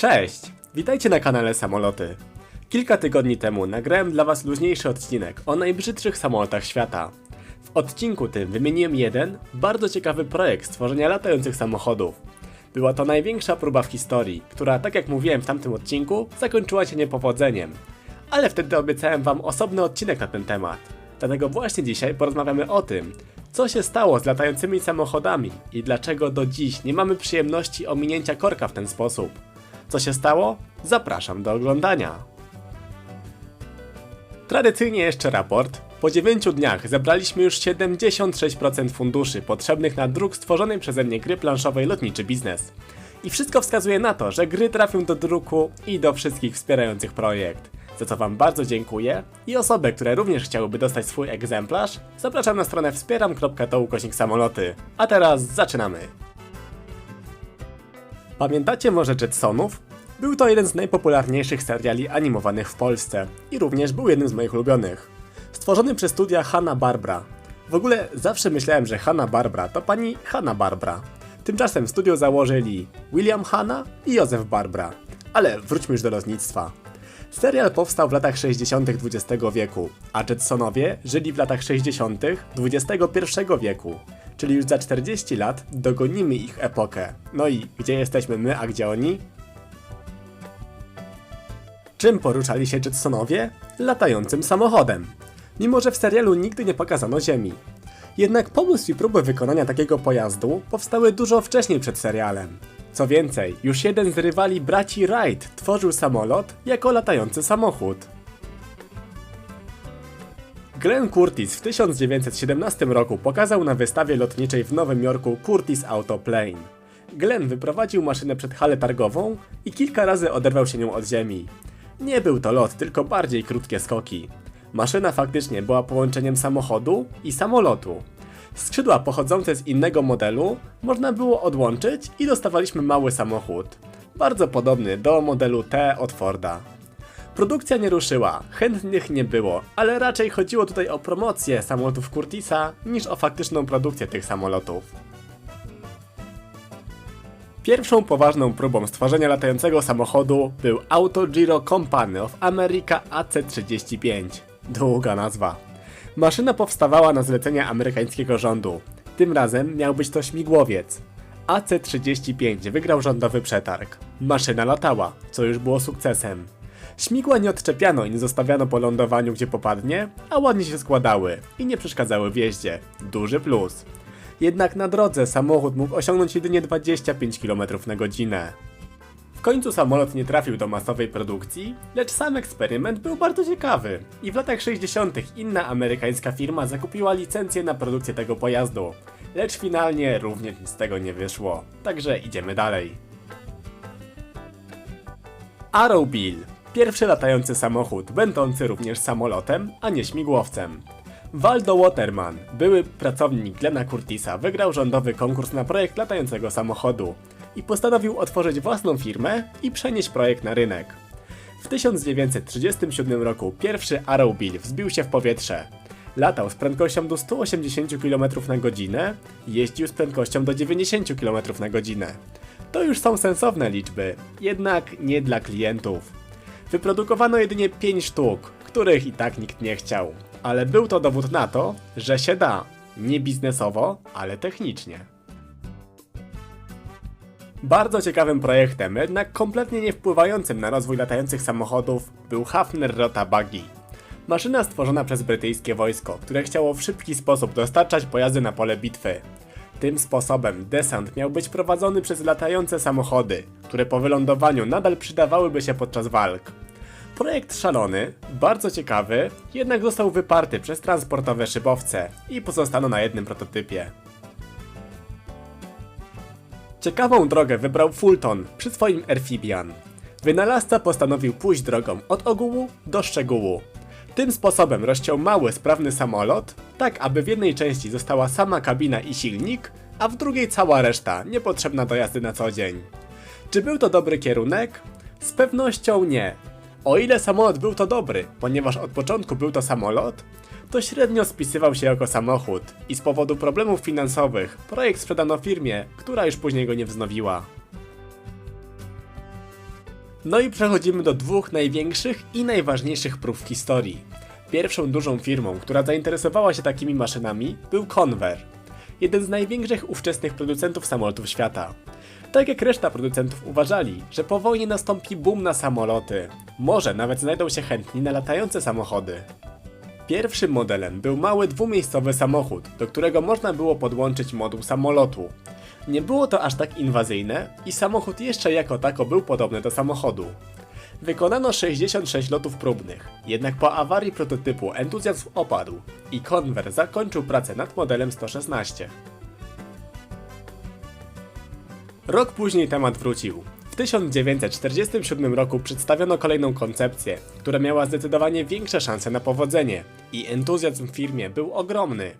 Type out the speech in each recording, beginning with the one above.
Cześć! Witajcie na kanale Samoloty. Kilka tygodni temu nagrałem dla Was luźniejszy odcinek o najbrzydszych samolotach świata. W odcinku tym wymieniłem jeden, bardzo ciekawy projekt stworzenia latających samochodów. Była to największa próba w historii, która, tak jak mówiłem w tamtym odcinku, zakończyła się niepowodzeniem. Ale wtedy obiecałem Wam osobny odcinek na ten temat. Dlatego właśnie dzisiaj porozmawiamy o tym, co się stało z latającymi samochodami i dlaczego do dziś nie mamy przyjemności ominięcia korka w ten sposób. Co się stało? Zapraszam do oglądania. Tradycyjnie jeszcze raport. Po 9 dniach zebraliśmy już 76% funduszy potrzebnych na druk stworzonej przeze mnie gry planszowej Lotniczy Biznes. I wszystko wskazuje na to, że gry trafią do druku i do wszystkich wspierających projekt. Za co Wam bardzo dziękuję i osoby, które również chciałyby dostać swój egzemplarz, zapraszam na stronę wspieram.to samoloty. A teraz zaczynamy! Pamiętacie może Jetsonów? Był to jeden z najpopularniejszych seriali animowanych w Polsce i również był jednym z moich ulubionych. Stworzony przez studia Hanna-Barbera. W ogóle zawsze myślałem, że Hanna-Barbera to pani Hanna-Barbera. Tymczasem studio założyli William Hanna i Józef Barbara. Ale wróćmy już do lotnictwa. Serial powstał w latach 60. XX wieku, a Jetsonowie żyli w latach 60. XXI wieku. Czyli już za 40 lat dogonimy ich epokę. No i gdzie jesteśmy my, a gdzie oni? Czym poruszali się Jetsonowie? Latającym samochodem. Mimo, że w serialu nigdy nie pokazano Ziemi. Jednak pomysł i próby wykonania takiego pojazdu powstały dużo wcześniej przed serialem. Co więcej, już jeden z rywali braci Wright tworzył samolot jako latający samochód. Glenn Curtis w 1917 roku pokazał na wystawie lotniczej w Nowym Jorku Curtis Autoplane. Glenn wyprowadził maszynę przed halę targową i kilka razy oderwał się nią od ziemi. Nie był to lot, tylko bardziej krótkie skoki. Maszyna faktycznie była połączeniem samochodu i samolotu. Skrzydła pochodzące z innego modelu można było odłączyć i dostawaliśmy mały samochód. Bardzo podobny do modelu T od Forda. Produkcja nie ruszyła, chętnych nie było, ale raczej chodziło tutaj o promocję samolotów Curtisa niż o faktyczną produkcję tych samolotów. Pierwszą poważną próbą stworzenia latającego samochodu był Auto Giro Company of America AC-35. Długa nazwa. Maszyna powstawała na zlecenie amerykańskiego rządu. Tym razem miał być to śmigłowiec. AC-35 wygrał rządowy przetarg. Maszyna latała, co już było sukcesem. Śmigła nie odczepiano i nie zostawiano po lądowaniu gdzie popadnie, a ładnie się składały i nie przeszkadzały w jeździe. Duży plus. Jednak na drodze samochód mógł osiągnąć jedynie 25 km na godzinę. W końcu samolot nie trafił do masowej produkcji, lecz sam eksperyment był bardzo ciekawy i w latach 60. inna amerykańska firma zakupiła licencję na produkcję tego pojazdu, lecz finalnie również nic z tego nie wyszło, także idziemy dalej. Arrowbill, pierwszy latający samochód, będący również samolotem, a nie śmigłowcem. Waldo Waterman, były pracownik Glena Curtisa, wygrał rządowy konkurs na projekt latającego samochodu i postanowił otworzyć własną firmę i przenieść projekt na rynek. W 1937 roku pierwszy Arrowbill wzbił się w powietrze. Latał z prędkością do 180 km na godzinę, jeździł z prędkością do 90 km na godzinę. To już są sensowne liczby, jednak nie dla klientów. Wyprodukowano jedynie 5 sztuk, których i tak nikt nie chciał. Ale był to dowód na to, że się da. Nie biznesowo, ale technicznie. Bardzo ciekawym projektem, jednak kompletnie nie wpływającym na rozwój latających samochodów, był Hafner Rota Buggy. Maszyna stworzona przez brytyjskie wojsko, które chciało w szybki sposób dostarczać pojazdy na pole bitwy. Tym sposobem desant miał być prowadzony przez latające samochody, które po wylądowaniu nadal przydawałyby się podczas walk. Projekt szalony, bardzo ciekawy, jednak został wyparty przez transportowe szybowce i pozostano na jednym prototypie. Ciekawą drogę wybrał Fulton przy swoim Amphibian. Wynalazca postanowił pójść drogą od ogółu do szczegółu. Tym sposobem rozciął mały, sprawny samolot, tak aby w jednej części została sama kabina i silnik, a w drugiej cała reszta, niepotrzebna do jazdy na co dzień. Czy był to dobry kierunek? Z pewnością nie. O ile samolot był to dobry, ponieważ od początku był to samolot, to średnio spisywał się jako samochód i z powodu problemów finansowych projekt sprzedano firmie, która już później go nie wznowiła. No i przechodzimy do dwóch największych i najważniejszych prób w historii. Pierwszą dużą firmą, która zainteresowała się takimi maszynami, był Convair, jeden z największych ówczesnych producentów samolotów świata. Tak jak reszta producentów uważali, że po wojnie nastąpi boom na samoloty. Może nawet znajdą się chętni na latające samochody. Pierwszym modelem był mały dwumiejscowy samochód, do którego można było podłączyć moduł samolotu. Nie było to aż tak inwazyjne i samochód jeszcze jako tako był podobny do samochodu. Wykonano 66 lotów próbnych, jednak po awarii prototypu entuzjazm opadł i Convair zakończył pracę nad modelem 116. Rok później temat wrócił. W 1947 roku przedstawiono kolejną koncepcję, która miała zdecydowanie większe szanse na powodzenie i entuzjazm w firmie był ogromny.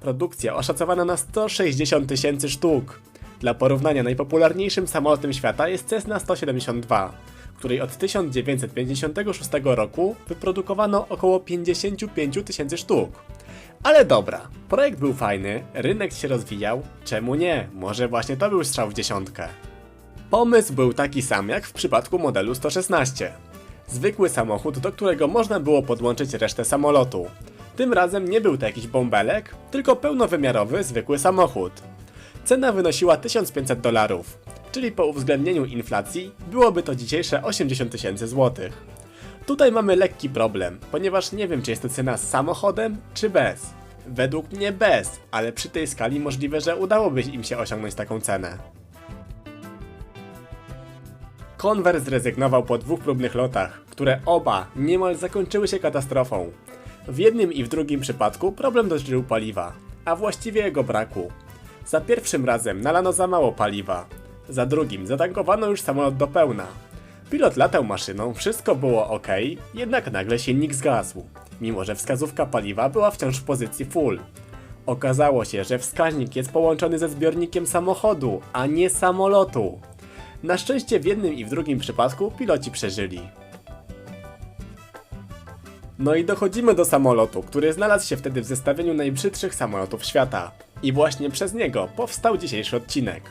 Produkcja oszacowana na 160 tysięcy sztuk. Dla porównania najpopularniejszym samolotem świata jest Cessna 172, której od 1956 roku wyprodukowano około 55 tysięcy sztuk. Ale dobra, projekt był fajny, rynek się rozwijał, czemu nie? Może właśnie to był strzał w dziesiątkę. Pomysł był taki sam jak w przypadku modelu 116. Zwykły samochód, do którego można było podłączyć resztę samolotu. Tym razem nie był to jakiś bąbelek, tylko pełnowymiarowy, zwykły samochód. Cena wynosiła 1500 dolarów, czyli po uwzględnieniu inflacji byłoby to dzisiejsze 80 tysięcy złotych. Tutaj mamy lekki problem, ponieważ nie wiem czy jest to cena z samochodem czy bez. Według mnie bez, ale przy tej skali możliwe, że udałoby im się osiągnąć taką cenę. Converse zrezygnował po dwóch próbnych lotach, które oba niemal zakończyły się katastrofą. W jednym i w drugim przypadku problem dotyczył paliwa, a właściwie jego braku. Za pierwszym razem nalano za mało paliwa, za drugim zatankowano już samolot do pełna. Pilot latał maszyną, wszystko było ok, jednak nagle silnik zgasł, mimo że wskazówka paliwa była wciąż w pozycji full. Okazało się, że wskaźnik jest połączony ze zbiornikiem samochodu, a nie samolotu. Na szczęście w jednym i w drugim przypadku piloci przeżyli. No i dochodzimy do samolotu, który znalazł się wtedy w zestawieniu najbrzydszych samolotów świata. I właśnie przez niego powstał dzisiejszy odcinek.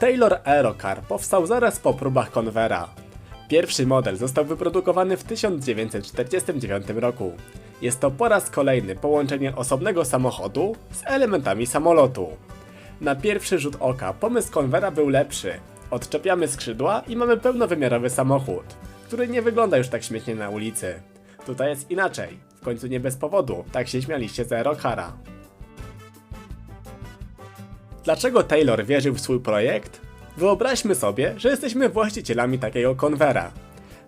Taylor Aerocar powstał zaraz po próbach Convera. Pierwszy model został wyprodukowany w 1949 roku. Jest to po raz kolejny połączenie osobnego samochodu z elementami samolotu. Na pierwszy rzut oka pomysł Convera był lepszy. Odczepiamy skrzydła i mamy pełnowymiarowy samochód, który nie wygląda już tak śmiesznie na ulicy. Tutaj jest inaczej. W końcu nie bez powodu, tak się śmialiście z Aerocara. Dlaczego Taylor wierzył w swój projekt? Wyobraźmy sobie, że jesteśmy właścicielami takiego konwera.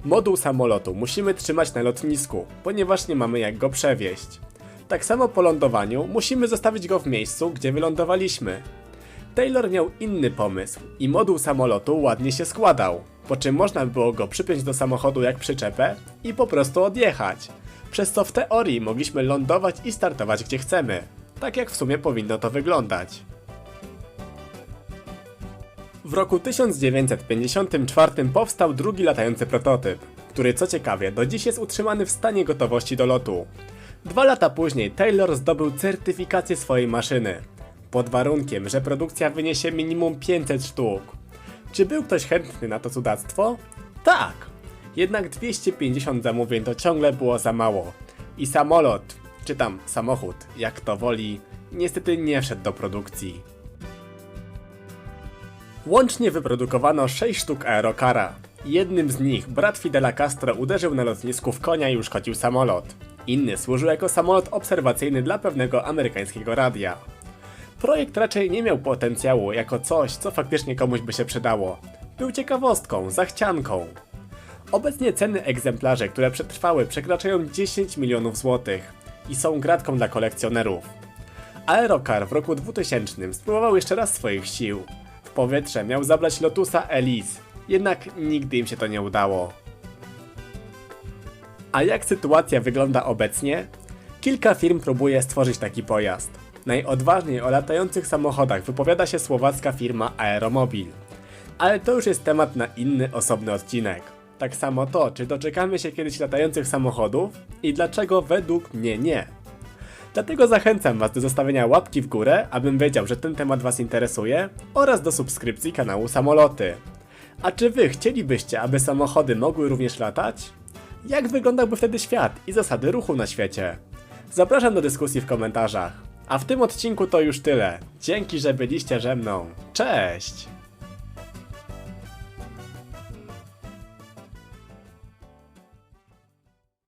Moduł samolotu musimy trzymać na lotnisku, ponieważ nie mamy jak go przewieźć. Tak samo po lądowaniu musimy zostawić go w miejscu, gdzie wylądowaliśmy. Taylor miał inny pomysł i moduł samolotu ładnie się składał, po czym można było go przypiąć do samochodu jak przyczepę i po prostu odjechać. Przez co w teorii mogliśmy lądować i startować gdzie chcemy. Tak jak w sumie powinno to wyglądać. W roku 1954 powstał drugi latający prototyp, który co ciekawie do dziś jest utrzymany w stanie gotowości do lotu. Dwa lata później Taylor zdobył certyfikację swojej maszyny, pod warunkiem, że produkcja wyniesie minimum 500 sztuk. Czy był ktoś chętny na to cudactwo? Tak! Jednak 250 zamówień to ciągle było za mało. I samolot, czy tam samochód, jak to woli, niestety nie wszedł do produkcji. Łącznie wyprodukowano 6 sztuk aerokara. Jednym z nich brat Fidela Castro uderzył na lotnisku w konia i uszkodził samolot. Inny służył jako samolot obserwacyjny dla pewnego amerykańskiego radia. Projekt raczej nie miał potencjału jako coś, co faktycznie komuś by się przydało. Był ciekawostką, zachcianką. Obecnie ceny egzemplarzy, które przetrwały, przekraczają 10 milionów złotych i są gratką dla kolekcjonerów. Aerocar w roku 2000 spróbował jeszcze raz swoich sił. Powietrze miał zabrać Lotusa Elise, jednak nigdy im się to nie udało. A jak sytuacja wygląda obecnie? Kilka firm próbuje stworzyć taki pojazd. Najodważniej o latających samochodach wypowiada się słowacka firma Aeromobil. Ale to już jest temat na inny osobny odcinek. Tak samo to, czy doczekamy się kiedyś latających samochodów i dlaczego według mnie nie. Dlatego zachęcam Was do zostawienia łapki w górę, abym wiedział, że ten temat Was interesuje oraz do subskrypcji kanału Samoloty. A czy wy chcielibyście, aby samochody mogły również latać? Jak wyglądałby wtedy świat i zasady ruchu na świecie? Zapraszam do dyskusji w komentarzach. A w tym odcinku to już tyle. Dzięki, że byliście ze mną. Cześć!